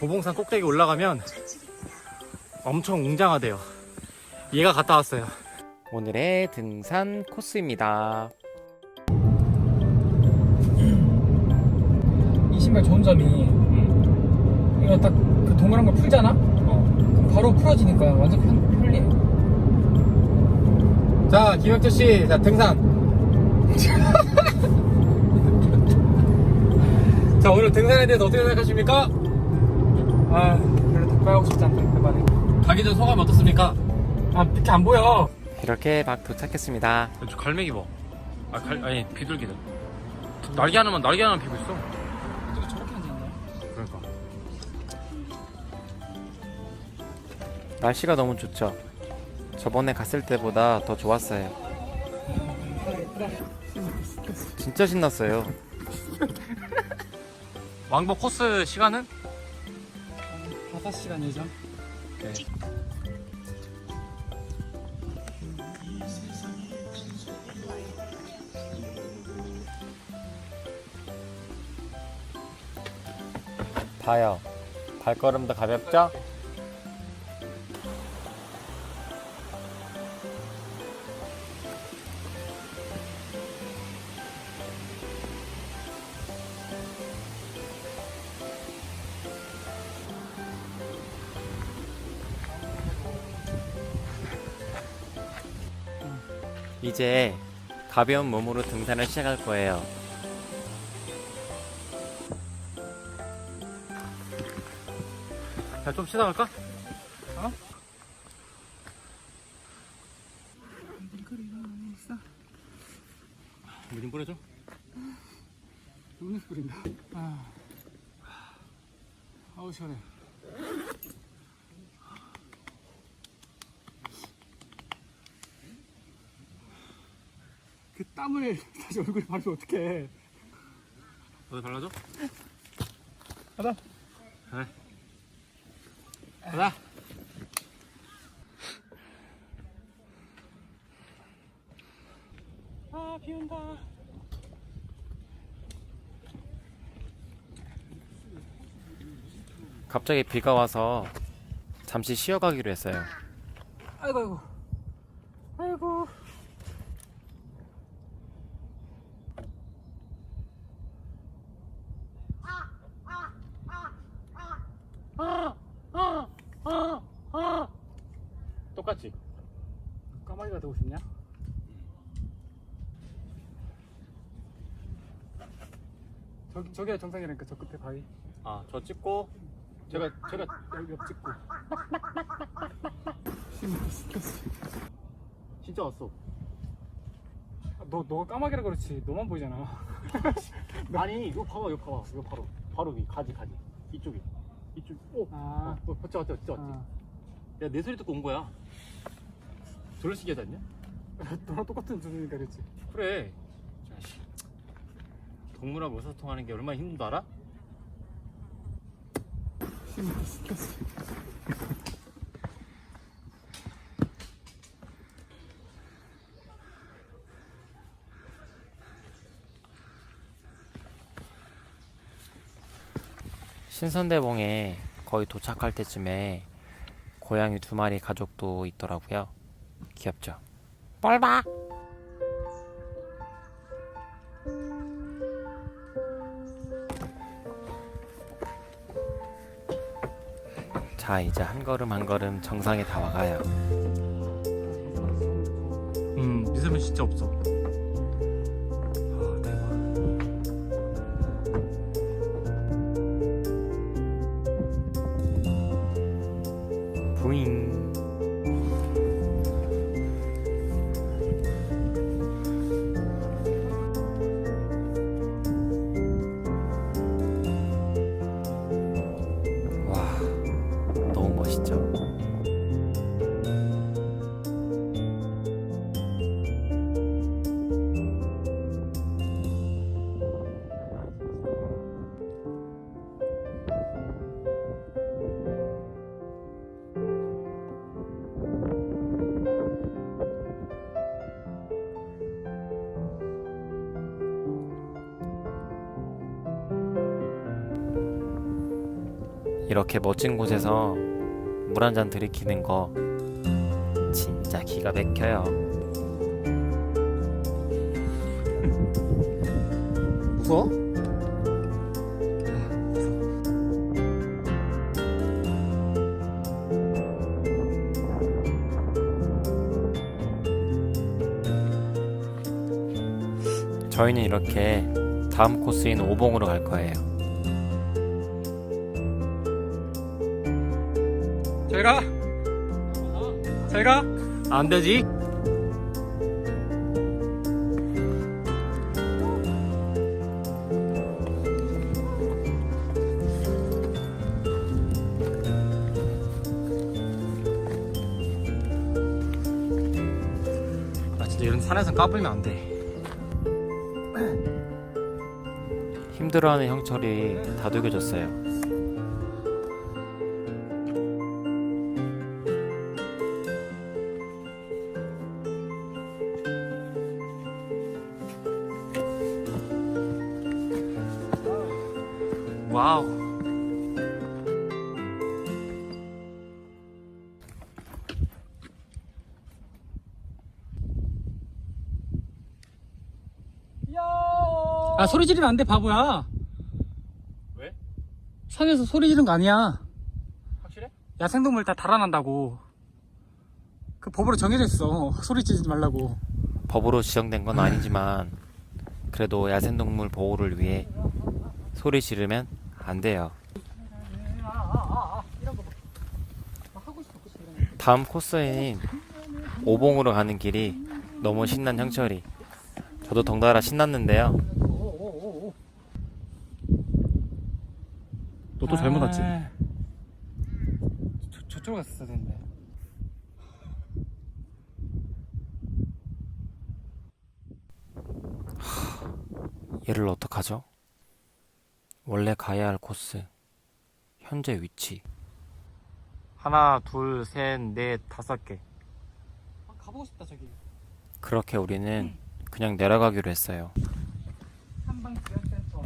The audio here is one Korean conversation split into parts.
도봉산 꼭대기 올라가면 엄청 웅장하대요. 얘가 갔다 왔어요. 오늘의 등산 코스입니다. 이 신발 좋은 점이 이거 딱 그 동그란 걸 풀잖아? 그럼 바로 풀어지니까 완전 편, 편리해. 자, 김혁재 씨, 자 등산. 자, 오늘 등산에 대해서 어떻게 생각하십니까? 아, 별로 덕가하고 싶지 않다, 그 말에. 가기 전 소감이 어떻습니까? 아, 밑에 안 보여. 이렇게 막 도착했습니다. 저 갈매기 봐. 아, 갈, 아니 비둘기들. 날개 하나만 날개 하나 피고 있어. 어떻게 저렇게 앉아있냐? 그러니까. 날씨가 너무 좋죠. 저번에 갔을 때보다 더 좋았어요. 진짜 신났어요. 왕복 코스 시간은? 5시간 예정. 네. 봐요. 발걸음도 가볍죠? 이제 가벼운 몸으로 등산을 시작할 거예요. 야, 좀 쉬다 갈까? 어? 물좀 뿌려줘. 눈이 뿌린다. 아, 아우, 시원해. 땀을 다시 얼굴에 바르면 어떡해. 너도 발라줘? 가자. 네. 가자. 아, 비 온다. 갑자기 비가 와서 잠시 쉬어가기로 했어요. 아이고, 아이고. 아이고. 똑같지? 까마귀가 되고 싶냐? 저기, 저기가 정상이라니까, 저 끝에 바위. 아, 저 찍고 제가 제가 여기 옆 찍고. 진짜 왔어. 아, 너, 너가 까마귀라 그렇지. 너만 보이잖아. 아니, 이거 봐봐, 이거 봐봐, 이거 바로 바로 위 가지 가지 이쪽이 이쪽. 오, 아, 어, 진짜 왔지, 진짜 왔지. 아. 야, 내 소리 듣고 온 거야. 저럴 시기 하지 않냐? 너랑 똑같은 눈이니까 그랬지. 그래. 자식. 동물하고 의사소통하는 게 얼마나 힘든 줄 알아? 신선대봉에 거의 도착할 때쯤에 고양이 두 마리 가족도 있더라고요. 귀엽죠? 뻘 봐! 자, 이제 한 걸음 한 걸음 정상에 다 와가요. 음, 미세먼 진짜 없어. 이렇게 멋진 곳에서 물 한 잔 들이키는 거 진짜 기가 막혀요. 무서워? 저희는 이렇게 다음 코스인 오봉으로 갈 거예요. 제가 제가 안 되지? 아 진짜 이런 산에서 까불면 안 돼. 힘들어하는 형철이 다독여줬어요. 와우. 아 소리 지르면 안 돼 바보야 왜? 산에서 소리 지르는 거 아니야 확실해? 야생동물 다 달아난다고 그 법으로 정해져 있어 소리 지르지 말라고 법으로 지정된 건 아니지만 그래도 야생동물 보호를 위해 소리 지르면 안 돼요. 다음 코스인 오봉으로 가는 길이 너무 신난 형철이 저도 덩달아 신났는데요. 너 또 잘못 왔지? 아, 저, 저쪽으로 갔어야 되는데 얘를 어떡하죠? 원래 가야 할 코스 현재 위치 하나 둘 셋 넷 다섯 개 아, 가보고 싶다 저기 그렇게 우리는 그냥 내려가기로 했어요. 한방 지역센터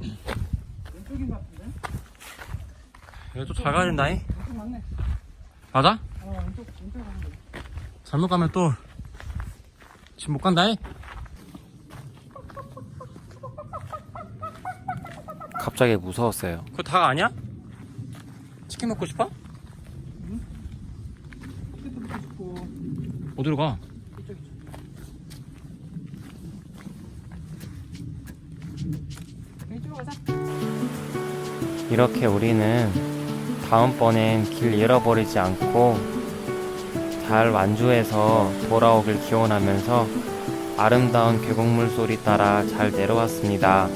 왼쪽인 것 같은데? 얘도 잘 가야 된다잉. 왼쪽 맞네 맞아? 어 왼쪽 왼쪽 가는 거 잘못 가면 또 지금 못 간다잉. 갑자기 무서웠어요. 그거 닭 아니야? 치킨 먹고 싶어? 어디로 가? 이렇게 우리는 다음번엔 길 잃어버리지 않고 잘 완주해서 돌아오길 기원하면서 아름다운 계곡물 소리 따라 잘 내려왔습니다.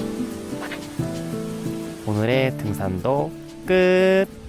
오늘의 등산도 끝!